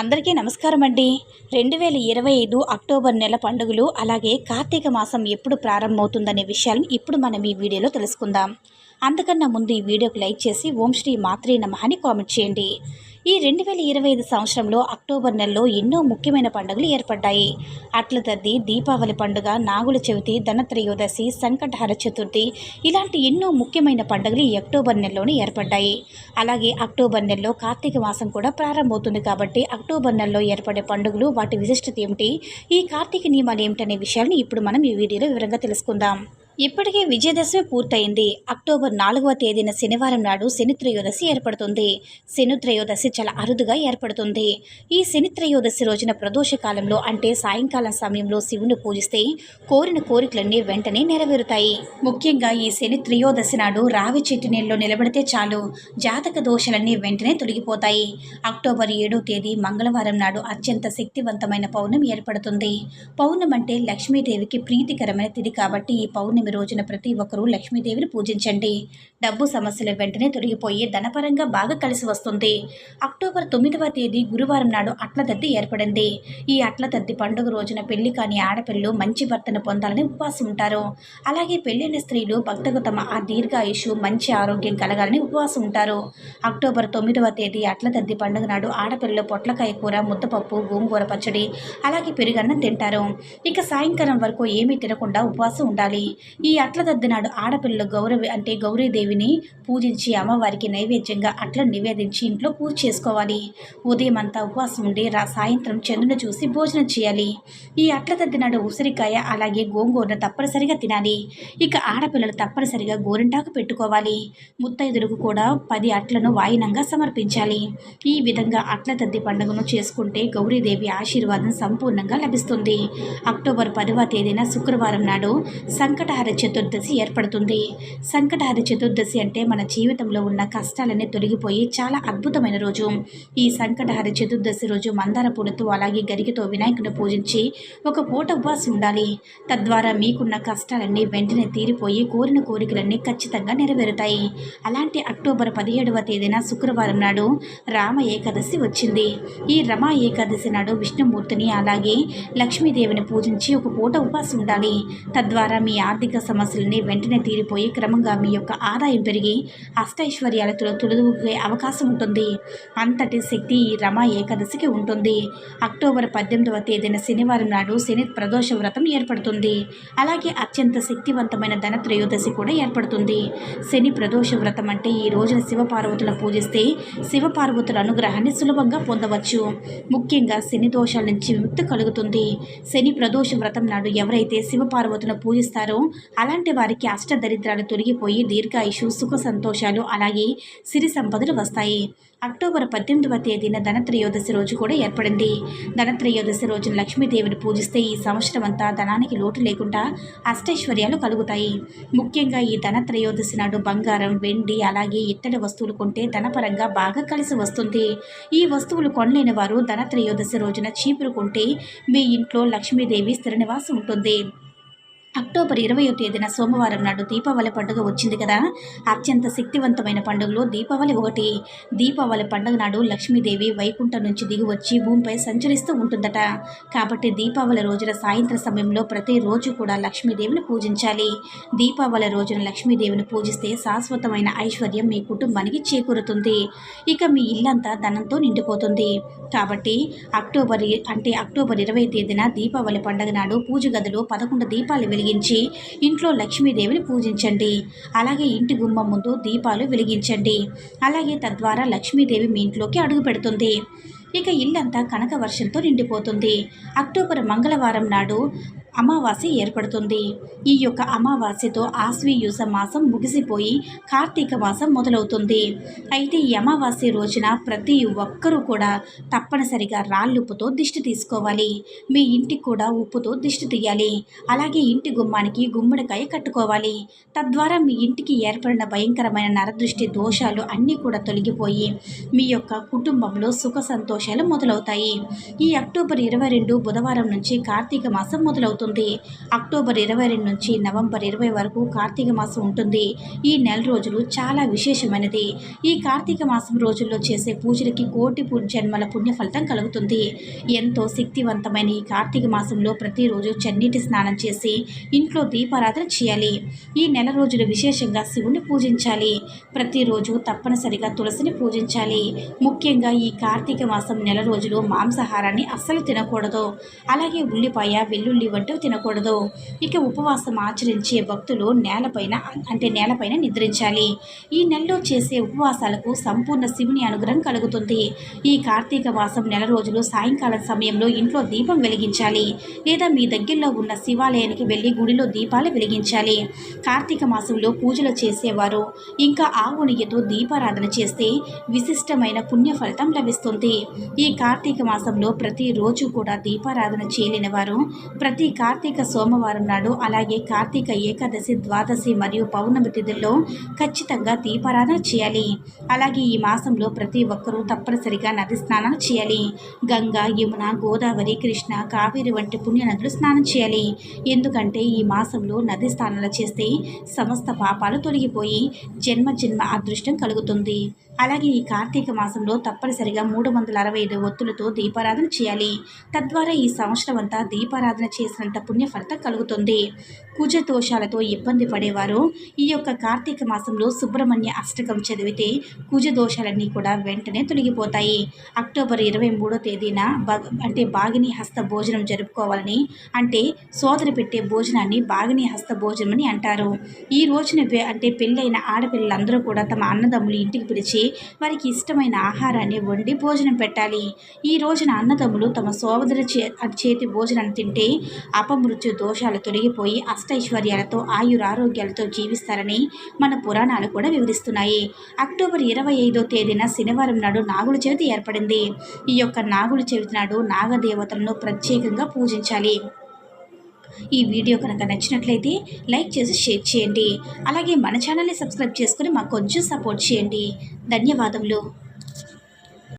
అందరికీ నమస్కారం అండి రెండు వేల ఇరవై ఐదు అక్టోబర్ నెల పండుగలు అలాగే కార్తీక మాసం ఎప్పుడు ప్రారంభమవుతుందనే విషయాలను ఇప్పుడు మనం ఈ వీడియోలో తెలుసుకుందాం. అంతకన్నా ముందు ఈ వీడియోకి లైక్ చేసి ఓం శ్రీ మాత్రే నమ అని కామెంట్ చేయండి. ఈ రెండు వేల ఇరవై ఐదు సంవత్సరంలో అక్టోబర్ నెలలో ఎన్నో ముఖ్యమైన పండుగలు ఏర్పడ్డాయి. అట్ల తద్ది దీపావళి పండుగ నాగుల చవితి ధనత్రయోదశి సంకటహర చతుర్థి ఇలాంటి ఎన్నో ముఖ్యమైన పండుగలు ఈ అక్టోబర్ నెలలోనే ఏర్పడ్డాయి. అలాగే అక్టోబర్ నెలలో కార్తీక మాసం కూడా ప్రారంభమవుతుంది కాబట్టి అక్టోబర్ నెలలో ఏర్పడే పండుగలు వాటి విశిష్టత ఏమిటి ఈ కార్తీక నియమాలు ఏమిటనే విషయాలను ఇప్పుడు మనం ఈ వీడియోలో వివరంగా తెలుసుకుందాం. ఇప్పటికే విజయదశమి పూర్తయింది. అక్టోబర్ నాలుగవ తేదీన శనివారం నాడు శనిత్రయోదశి ఏర్పడుతుంది. శనిత్రయోదశి చాలా అరుదుగా ఏర్పడుతుంది. ఈ శనిత్రయోదశి రోజున ప్రదోష కాలంలో అంటే సాయంకాలం సమయంలో శివుని పూజిస్తే కోరిన కోరికలన్నీ వెంటనే నెరవేరుతాయి. ముఖ్యంగా ఈ శనిత్రయోదశి నాడు రావి చెట్టు నీళ్ళలో నిలబడితే చాలు. జాతక దోషాలన్నీ వెంటనే తొలగిపోతాయి. అక్టోబర్ ఏడో తేదీ మంగళవారం నాడు అత్యంత శక్తివంతమైన పౌర్ణం ఏర్పడుతుంది. పౌర్ణం అంటే లక్ష్మీదేవికి ప్రీతికరమైన తిథి కాబట్టి ఈ పౌర్ణమి రోజున ప్రతి ఒక్కరూ లక్ష్మీదేవిని పూజించండి. డబ్బు సమస్యలు వెంటనే తొలగిపోయి ధనపరంగా బాగా కలిసి వస్తుంది. అక్టోబర్ తొమ్మిదవ తేదీ గురువారం నాడు అట్లతద్ది ఏర్పడింది. ఈ అట్లతద్ది పండుగ రోజున పెళ్ళి కాని ఆడపిల్లలు మంచి భర్తను పొందాలని ఉపవాసం ఉంటారు. అలాగే పెళ్ళైన స్త్రీలు భక్తకు తమ ఆ దీర్ఘాయుషు మంచి ఆరోగ్యం కలగాలని ఉపవాసం ఉంటారు. అక్టోబర్ తొమ్మిదవ తేదీ అట్లతద్ది పండుగ నాడు ఆడపిల్లలు పొట్లకాయ కూర ముద్దపప్పు గోంగూర పచ్చడి అలాగే పెరుగన్నం తింటారు. ఇక సాయంకాలం వరకు ఏమీ తినకుండా ఉపవాసం ఉండాలి. ఈ అట్లదద్ది నాడు ఆడపిల్లలు గౌరవి అంటే గౌరీదేవిని పూజించి అమ్మవారికి నైవేద్యంగా అట్లను నివేదించి ఇంట్లో పూజ చేసుకోవాలి. ఉదయం అంతా ఉపవాసం ఉండి రా సాయంత్రం చంద్రుని చూసి భోజనం చేయాలి. ఈ అట్లదద్ది నాడు ఉసిరికాయ అలాగే గోంగూరను తప్పనిసరిగా తినాలి. ఇక ఆడపిల్లలు తప్పనిసరిగా గోరింటాకు పెట్టుకోవాలి. ముత్తైదులకు కూడా పది అట్లను వాయినంగా సమర్పించాలి. ఈ విధంగా అట్ల తద్ది పండుగను చేసుకుంటే గౌరీదేవి ఆశీర్వాదం సంపూర్ణంగా లభిస్తుంది. అక్టోబర్ పదవ తేదీన శుక్రవారం నాడు సంకటహర చతుర్దశి ఏర్పడుతుంది. సంకటహర చతుర్దశి అంటే మన జీవితంలో ఉన్న కష్టాలన్నీ తొలగిపోయి చాలా అద్భుతమైన రోజు. ఈ సంకటహర చతుర్దశి రోజు మందార పూలతో అలాగే గరికతో వినాయకుడిని పూజించి ఒక పూట ఉపవాసం ఉండాలి. తద్వారా మీకున్న కష్టాలన్నీ వెంటనే తీరిపోయి కోరిన కోరికలన్నీ ఖచ్చితంగా నెరవేరుతాయి. అలాంటి అక్టోబర్ పదిహేడవ తేదీన శుక్రవారం నాడు రామ ఏకాదశి వచ్చింది. ఈ రమా ఏకాదశి నాడు విష్ణుమూర్తిని అలాగే లక్ష్మీదేవిని పూజించి ఒక పూట ఉపవాసం ఉండాలి. తద్వారా మీ ఆర్థిక సమస్యలన్నీ వెంటనే తీరిపోయి క్రమంగా మీ యొక్క ఆదాయం పెరిగి అష్టైశ్వర్యాలతో తొలగిపోయే అవకాశం ఉంటుంది. అంతటి శక్తి ఈ రమా ఏకాదశికి ఉంటుంది. అక్టోబర్ పద్దెనిమిదవ తేదీన శనివారం నాడు శని ప్రదోష వ్రతం ఏర్పడుతుంది. అలాగే అత్యంత శక్తివంతమైన ధన త్రయోదశి కూడా ఏర్పడుతుంది. శని ప్రదోష వ్రతం అంటే ఈ రోజున శివపార్వతులను పూజిస్తే శివపార్వతుల అనుగ్రహాన్ని సులభంగా పొందవచ్చు. ముఖ్యంగా శని దోషాల నుంచి విముక్తి కలుగుతుంది. శని ప్రదోష వ్రతం నాడు ఎవరైతే శివపార్వతులను పూజిస్తారో అలాంటి వారికి అష్టదరిద్రాలు తొలగిపోయి దీర్ఘాయుషు సుఖ సంతోషాలు అలాగే సిరి సంపదలు వస్తాయి. అక్టోబర్ పద్దెనిమిదవ తేదీన ధనత్రయోదశి రోజు కూడా ఏర్పడింది. ధనత్రయోదశి రోజున లక్ష్మీదేవిని పూజిస్తే ఈ సంవత్సరం అంతా ధనానికి లోటు లేకుండా అష్టైశ్వర్యాలు కలుగుతాయి. ముఖ్యంగా ఈ ధనత్రయోదశి నాడు బంగారం వెండి అలాగే ఇత్తడి వస్తువులు కొంటే ధనపరంగా బాగా కలిసి వస్తుంది. ఈ వస్తువులు కొనలేని వారు ధనత్రయోదశి రోజున చీపురు కొంటే మీ ఇంట్లో లక్ష్మీదేవి స్థిర నివాసం ఉంటుంది. అక్టోబర్ ఇరవయో తేదీన సోమవారం నాడు దీపావళి పండుగ వచ్చింది కదా. అత్యంత శక్తివంతమైన పండుగలో దీపావళి ఒకటి. దీపావళి పండుగ నాడు లక్ష్మీదేవి వైకుంఠం నుంచి దిగి వచ్చి భూమిపై సంచరిస్తూ ఉంటుందట. కాబట్టి దీపావళి రోజున సాయంత్రం సమయంలో ప్రతిరోజు కూడా లక్ష్మీదేవిని పూజించాలి. దీపావళి రోజున లక్ష్మీదేవిని పూజిస్తే శాశ్వతమైన ఐశ్వర్యం మీ కుటుంబానికి చేకూరుతుంది. ఇక మీ ఇల్లంతా ధనంతో నిండిపోతుంది. కాబట్టి అక్టోబర్ అంటే అక్టోబర్ ఇరవై తేదీన దీపావళి పండుగ నాడు పూజ గదిలో పదకొండు దీపాలు వెలిగించి ఇంట్లో లక్ష్మీదేవిని పూజించండి. అలాగే ఇంటి గుమ్మం ముందు దీపాలు వెలిగించండి. అలాగే తద్వారా లక్ష్మీదేవి మీ ఇంట్లోకి అడుగు పెడుతుంది. ఇక ఇల్లంతా కనక వర్షంతో నిండిపోతుంది. అక్టోబర్ మంగళవారం నాడు అమావాస్య ఏర్పడుతుంది. ఈ యొక్క అమావాస్యతో ఆశ్వీయుస మాసం ముగిసిపోయి కార్తీక మాసం మొదలవుతుంది. అయితే ఈ అమావాస్య రోజున ప్రతి ఒక్కరూ కూడా తప్పనిసరిగా రాళ్ళుప్పుతో దిష్టి తీసుకోవాలి. మీ ఇంటికి కూడా ఉప్పుతో దిష్టి తీయాలి. అలాగే ఇంటి గుమ్మానికి గుమ్మడికాయ కట్టుకోవాలి. తద్వారా మీ ఇంటికి ఏర్పడిన భయంకరమైన నరదృష్టి దోషాలు అన్నీ కూడా తొలగిపోయి మీ యొక్క కుటుంబంలో సుఖ సంతోషాలు మొదలవుతాయి. ఈ అక్టోబర్ ఇరవై రెండు బుధవారం నుంచి కార్తీక మాసం మొదలవుతుంది. అవుతుంది అక్టోబర్ ఇరవై రెండు నుంచి నవంబర్ ఇరవై వరకు కార్తీక మాసం ఉంటుంది. ఈ నెల రోజులు చాలా విశేషమైనది. ఈ కార్తీక మాసం రోజుల్లో చేసే పూజలకి కోటి జన్మల పుణ్య ఫలితం కలుగుతుంది. ఎంతో శక్తివంతమైన ఈ కార్తీక మాసంలో ప్రతిరోజు చన్నీటి స్నానం చేసి ఇంట్లో దీపారాధన చేయాలి. ఈ నెల రోజులు విశేషంగా శివుని పూజించాలి. ప్రతిరోజు తప్పనిసరిగా తులసిని పూజించాలి. ముఖ్యంగా ఈ కార్తీక మాసం నెల రోజులు మాంసాహారాన్ని అస్సలు తినకూడదు. అలాగే ఉల్లిపాయ వెల్లుల్లి వంటివి తినకూడదు. ఇక ఉపవాసం ఆచరించే భక్తులు నేలపైన అంటే నేలపైన నిద్రించాలి. ఈ నెలలో చేసే ఉపవాసాలకు సంపూర్ణ శివుని అనుగ్రహం కలుగుతుంది. ఈ కార్తీక మాసం నెల రోజులు సాయంకాలం సమయంలో ఇంట్లో దీపం వెలిగించాలి. లేదా మీ దగ్గరలో ఉన్న శివాలయానికి వెళ్ళి గుడిలో దీపాలు వెలిగించాలి. కార్తీక మాసంలో పూజలు చేసేవారు. ఇంకా ఆవు నెయ్యితో దీపారాధన చేస్తే విశిష్టమైన పుణ్య ఫలితం లభిస్తుంది. ఈ కార్తీక మాసంలో ప్రతిరోజు కూడా దీపారాధన చేయలేని వారు ప్రతి కార్తీక సోమవారం నాడు అలాగే కార్తీక ఏకాదశి ద్వాదశి మరియు పౌర్ణమి తిథుల్లో ఖచ్చితంగా దీపారాధన చేయాలి. అలాగే ఈ మాసంలో ప్రతి ఒక్కరూ తప్పనిసరిగా నది స్నానాలు చేయాలి. గంగా యమున గోదావరి కృష్ణ కావేరి వంటి పుణ్య నదులు స్నానం చేయాలి. ఎందుకంటే ఈ మాసంలో నది స్నానాలు చేస్తే సమస్త పాపాలు తొలగిపోయి జన్మ జన్మ అదృష్టం కలుగుతుంది. అలాగే ఈ కార్తీక మాసంలో తప్పనిసరిగా మూడు వందల అరవై ఐదు ఒత్తులతో దీపారాధన చేయాలి. తద్వారా ఈ సంవత్సరం అంతా దీపారాధన చేసిన అంత ఫలితం కలుగుతుంది. కుజ దోషాలతో ఇబ్బంది పడేవారు. ఈ యొక్క కార్తీక మాసంలో సుబ్రహ్మణ్య అష్టకం చదివితే కుజ దోషాలన్నీ కూడా వెంటనే తొలగిపోతాయి. అక్టోబర్ ఇరవై మూడో తేదీన బగ అంటే బాగిని హస్త భోజనం జరుపుకోవాలని అంటే సోదరి పెట్టే భోజనాన్ని బాగిని హస్త భోజనం అని అంటారు. ఈ రోజున అంటే పెళ్ళైన ఆడపిల్లలందరూ కూడా తమ అన్నదమ్ములు ఇంటికి పిలిచి వారికి ఇష్టమైన ఆహారాన్ని వండి భోజనం పెట్టాలి. ఈ రోజున అన్నదమ్ములు తమ సోదరి చే చేతి భోజనాన్ని తింటే అపమృత్యు దోషాలు తొలగిపోయి అష్టైశ్వర్యాలతో ఆయురారోగ్యాలతో జీవిస్తారని మన పురాణాలు కూడా వివరిస్తున్నాయి. అక్టోబర్ ఇరవై ఐదో తేదీన శనివారం నాడు నాగుల చవితి ఏర్పడింది. ఈ యొక్క నాగుల చవితి నాడు నాగదేవతలను ప్రత్యేకంగా పూజించాలి. ఈ వీడియో కనుక నచ్చినట్లయితే లైక్ చేసి షేర్ చేయండి. అలాగే మన ఛానల్ని సబ్స్క్రైబ్ చేసుకుని మాకు కొంచెం సపోర్ట్ చేయండి. ధన్యవాదములు.